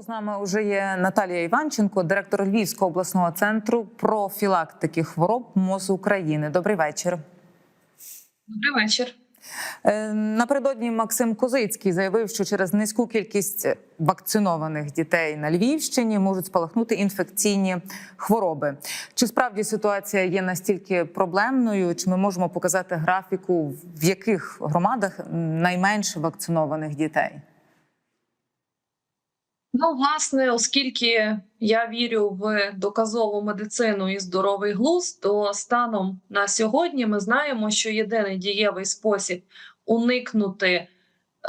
З нами вже є Наталія Іванченко, директор Львівського обласного центру профілактики хвороб МОЗ України. Добрий вечір. Добрий вечір. Е, Напередодні Максим Козицький заявив, що через низьку кількість вакцинованих дітей на Львівщині можуть спалахнути інфекційні хвороби. Чи справді ситуація є настільки проблемною? Чи ми можемо показати графіку, в яких громадах найменше вакцинованих дітей? Ну, власне, оскільки я вірю в доказову медицину і здоровий глузд, то станом на сьогодні ми знаємо, що єдиний дієвий спосіб уникнути е,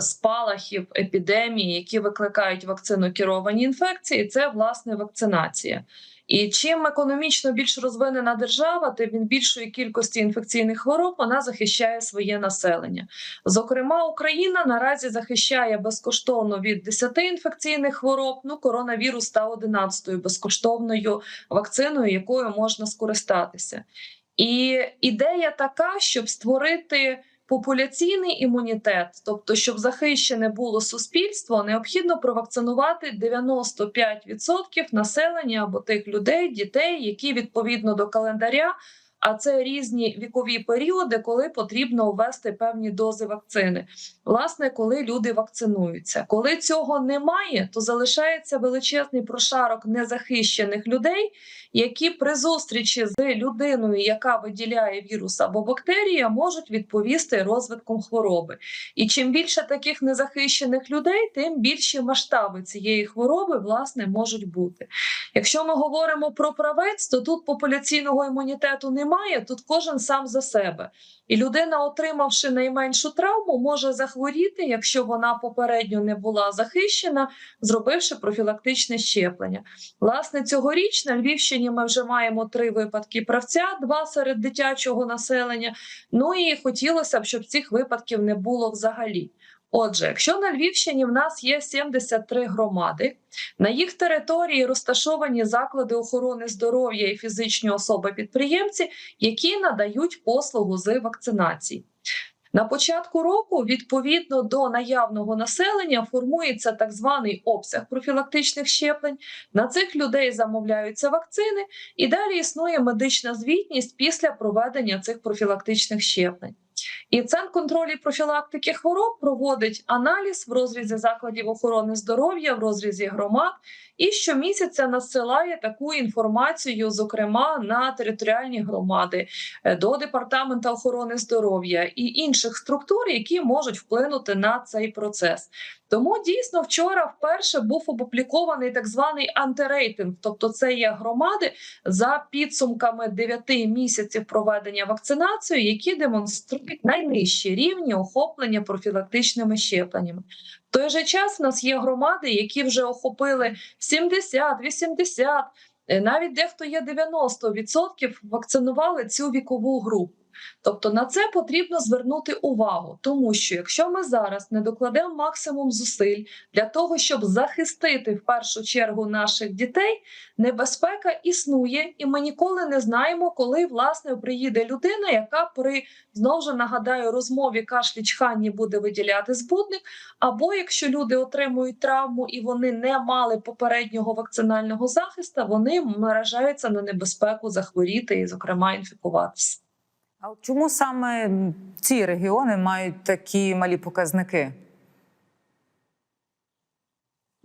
спалахів епідемії, які викликають вакцинокеровані інфекції, це власне вакцинація. І чим економічно більш розвинена держава, тим більшої кількості інфекційних хвороб вона захищає своє населення. Зокрема, Україна наразі захищає безкоштовно від 10 інфекційних хвороб. Ну, коронавірус став 11-ю безкоштовною вакциною, якою можна скористатися. І ідея така, щоб створити. Популяційний імунітет, тобто, щоб захищене було суспільство, необхідно провакцинувати 95% населення або тих людей, дітей, які відповідно до календаря. А це різні вікові періоди, коли потрібно ввести певні дози вакцини. Власне, коли люди вакцинуються. Коли цього немає, то залишається величезний прошарок незахищених людей, які при зустрічі з людиною, яка виділяє вірус або бактерія, можуть відповісти розвитком хвороби. І чим більше таких незахищених людей, тим більші масштаби цієї хвороби власне можуть бути. Якщо ми говоримо про правець, то тут популяційного імунітету немає, тут кожен сам за себе. І людина, отримавши найменшу травму, може захворіти, якщо вона попередньо не була захищена, зробивши профілактичне щеплення. Власне, цьогоріч на Львівщині ми вже маємо три випадки правця, два серед дитячого населення. Ну і хотілося б, щоб цих випадків не було взагалі. Отже, якщо на Львівщині в нас є 73 громади, на їх території розташовані заклади охорони здоров'я і фізичні особи-підприємці, які надають послугу з вакцинації. На початку року, відповідно до наявного населення, формується так званий обсяг профілактичних щеплень. На цих людей замовляються вакцини, і далі існує медична звітність після проведення цих профілактичних щеплень. І Центр контролю і профілактики хвороб проводить аналіз в розрізі закладів охорони здоров'я, в розрізі громад, і щомісяця надсилає таку інформацію, зокрема на територіальні громади, е, до департаменту охорони здоров'я і інших структур, які можуть вплинути на цей процес. Тому дійсно вчора вперше був опублікований так званий антирейтинг, тобто це є громади за підсумками 9 місяців проведення вакцинації, які демонструють найнижчі рівні охоплення профілактичними щепленнями. В той же час в нас є громади, які вже охопили 70, 80, е, навіть дехто є 90% вакцинували цю вікову групу. Тобто на це потрібно звернути увагу, тому що якщо ми зараз не докладемо максимум зусиль для того, щоб захистити в першу чергу наших дітей, небезпека існує, і ми ніколи не знаємо, коли власне приїде людина, яка при знову ж нагадаю розмові кашлі чханні буде виділяти збудник. Або якщо люди отримують травму і вони не мали попереднього вакцинального захисту, вони наражаються на небезпеку захворіти і, зокрема, інфікуватися. А чому саме ці регіони мають такі малі показники?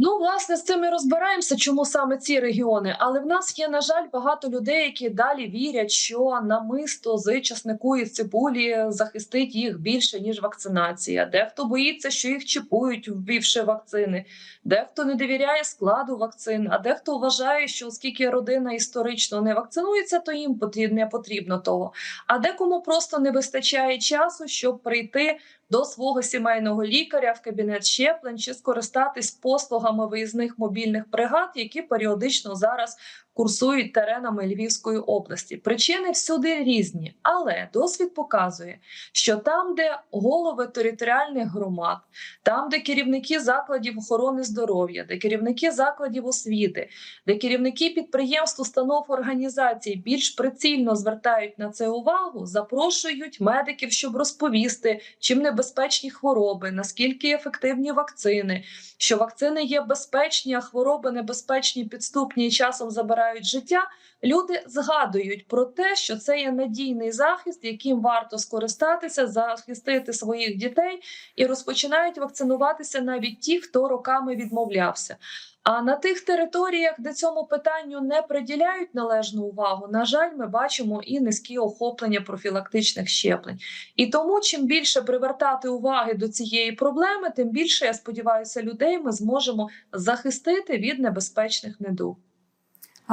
Ну, власне, з цим і розбираємося, чому саме ці регіони. Але в нас є, на жаль, багато людей, які далі вірять, що намисто з часнику і цибулі захистить їх більше ніж вакцинація. Дехто боїться, що їх чіпують, ввівши вакцини, дехто не довіряє складу вакцин, а дехто вважає, що оскільки родина історично не вакцинується, то їм не потрібно того. А декому просто не вистачає часу, щоб прийти до свого сімейного лікаря в кабінет щеплень чи скористатись послугами виїзних мобільних бригад, які періодично зараз курсують теренами Львівської області. Причини всюди різні, але досвід показує, що там, де голови територіальних громад, там, де керівники закладів охорони здоров'я, де керівники закладів освіти, де керівники підприємств, установ організацій більш прицільно звертають на це увагу, запрошують медиків, щоб розповісти, чим небезпечні хвороби, наскільки ефективні вакцини, що вакцини є безпечні, а хвороби небезпечні, підступні і часом забирають життя. Люди згадують про те, що це є надійний захист, яким варто скористатися, захистити своїх дітей, і розпочинають вакцинуватися навіть ті, хто роками відмовлявся. А на тих територіях, де цьому питанню не приділяють належну увагу, на жаль, ми бачимо і низькі охоплення профілактичних щеплень. І тому, чим більше привертати уваги до цієї проблеми, тим більше я сподіваюся, людей ми зможемо захистити від небезпечних недуг.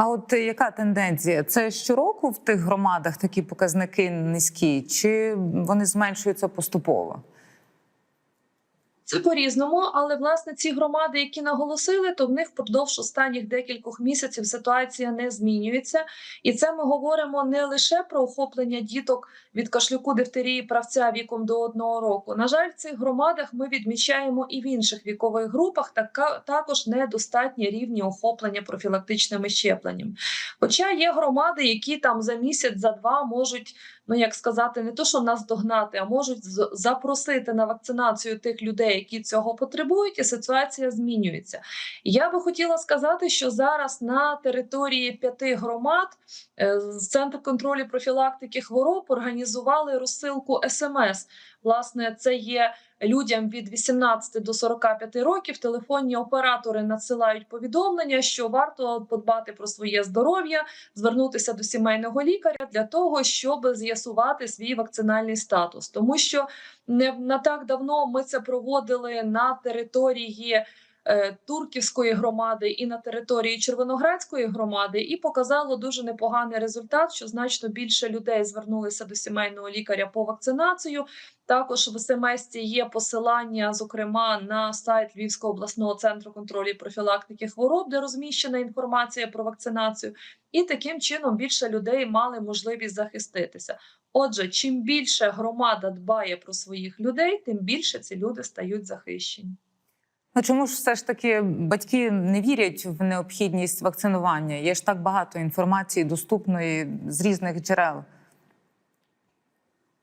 А от е, яка тенденція? Це щороку в тих громадах такі показники низькі, чи вони зменшуються поступово? Це по-різному, але власне ці громади, які наголосили, то в них впродовж останніх декількох місяців ситуація не змінюється. І це ми говоримо не лише про охоплення діток від кашлюку дифтерії правця віком до одного року. На жаль, в цих громадах ми відмічаємо і в інших вікових групах така також недостатні рівні охоплення профілактичними щепленнями. Хоча є громади, які там за місяць, за два можуть. Ну, як сказати, не то, що нас догнати, а можуть запросити на вакцинацію тих людей, які цього потребують, і ситуація змінюється. Я би хотіла сказати, що зараз на території п'яти громад центр контролю профілактики хвороб організували розсилку СМС. Власне, це є людям від 18 до 45 років. Телефонні оператори надсилають повідомлення, що варто подбати про своє здоров'я, звернутися до сімейного лікаря для того, щоб з'ясувати свій вакцинальний статус, тому що не на так давно ми це проводили на території. Е, Турківської громади і на території Червоноградської громади, і показало дуже непоганий результат, що значно більше людей звернулися до сімейного лікаря по вакцинацію. Також в СМС є посилання, зокрема на сайт Львівського обласного центру контролю і профілактики хвороб, де розміщена інформація про вакцинацію, і таким чином більше людей мали можливість захиститися. Отже, чим більше громада дбає про своїх людей, тим більше ці люди стають захищені. Ну чому ж все ж таки батьки не вірять в необхідність вакцинування? Є ж так багато інформації доступної з різних джерел.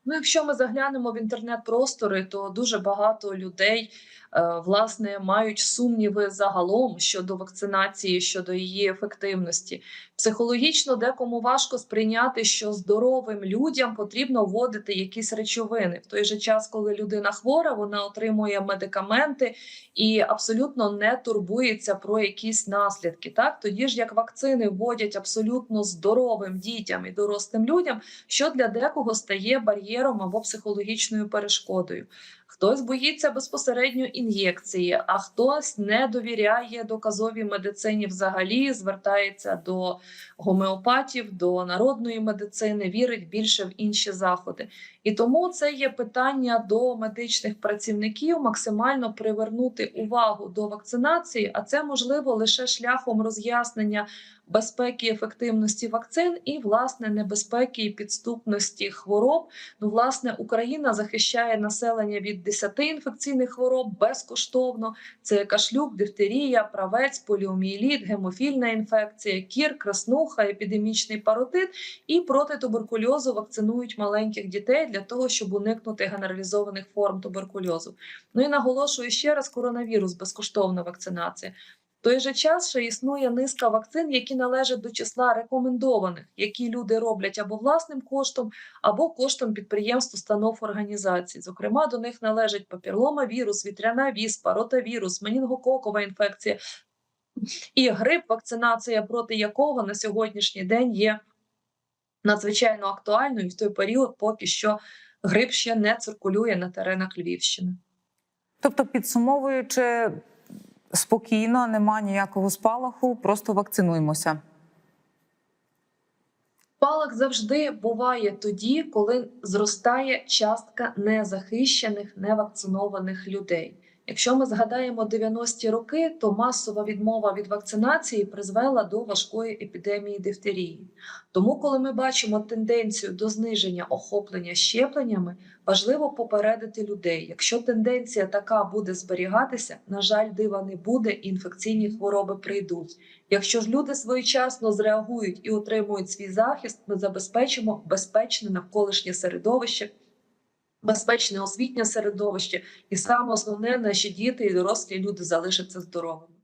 Ну, якщо ми заглянемо в інтернет-простори, то дуже багато людей е, власне мають сумніви загалом щодо вакцинації, щодо її ефективності. Психологічно декому важко сприйняти, що здоровим людям потрібно вводити якісь речовини в той же час, коли людина хвора, вона отримує медикаменти і абсолютно не турбується про якісь наслідки. Так тоді ж як вакцини вводять абсолютно здоровим дітям і дорослим людям, що для декого стає бар'єром або психологічною перешкодою. Хтось боїться безпосередньо ін'єкції, а хтось не довіряє доказовій медицині взагалі, звертається до гомеопатів, до народної медицини, вірить більше в інші заходи. І тому це є питання до медичних працівників максимально привернути увагу до вакцинації, а це можливо лише шляхом роз'яснення безпеки і ефективності вакцин і власне небезпеки і підступності хвороб. Ну, власне, Україна захищає населення від 10 інфекційних хвороб безкоштовно. Це кашлюк, дифтерія, правець, поліомієліт, гемофільна інфекція, кір, краснуха, епідемічний паротит. І проти туберкульозу вакцинують маленьких дітей для того, щоб уникнути генералізованих форм туберкульозу. Ну і наголошую ще раз: коронавірус безкоштовна вакцинація. Той же час ще існує низка вакцин, які належать до числа рекомендованих, які люди роблять або власним коштом, або коштом підприємств, установ організацій. Зокрема, до них належать папірломавірус, вітряна віспа, ротавірус, менінгококова інфекція і грип, вакцинація проти якого на сьогоднішній день є надзвичайно актуальною в той період, поки що грип ще не циркулює на теренах Львівщини. Тобто, підсумовуючи спокійно, нема ніякого спалаху, просто вакцинуємося. Спалах завжди буває тоді, коли зростає частка незахищених, невакцинованих людей. Якщо ми згадаємо 90-ті роки, то масова відмова від вакцинації призвела до важкої епідемії дифтерії. Тому, коли ми бачимо тенденцію до зниження охоплення щепленнями, важливо попередити людей. Якщо тенденція така буде зберігатися, на жаль, дива не буде, і інфекційні хвороби прийдуть. Якщо ж люди своєчасно зреагують і отримують свій захист, ми забезпечимо безпечне навколишнє середовище, безпечне освітнє середовище, і саме основне, наші діти і дорослі люди залишаться здоровими.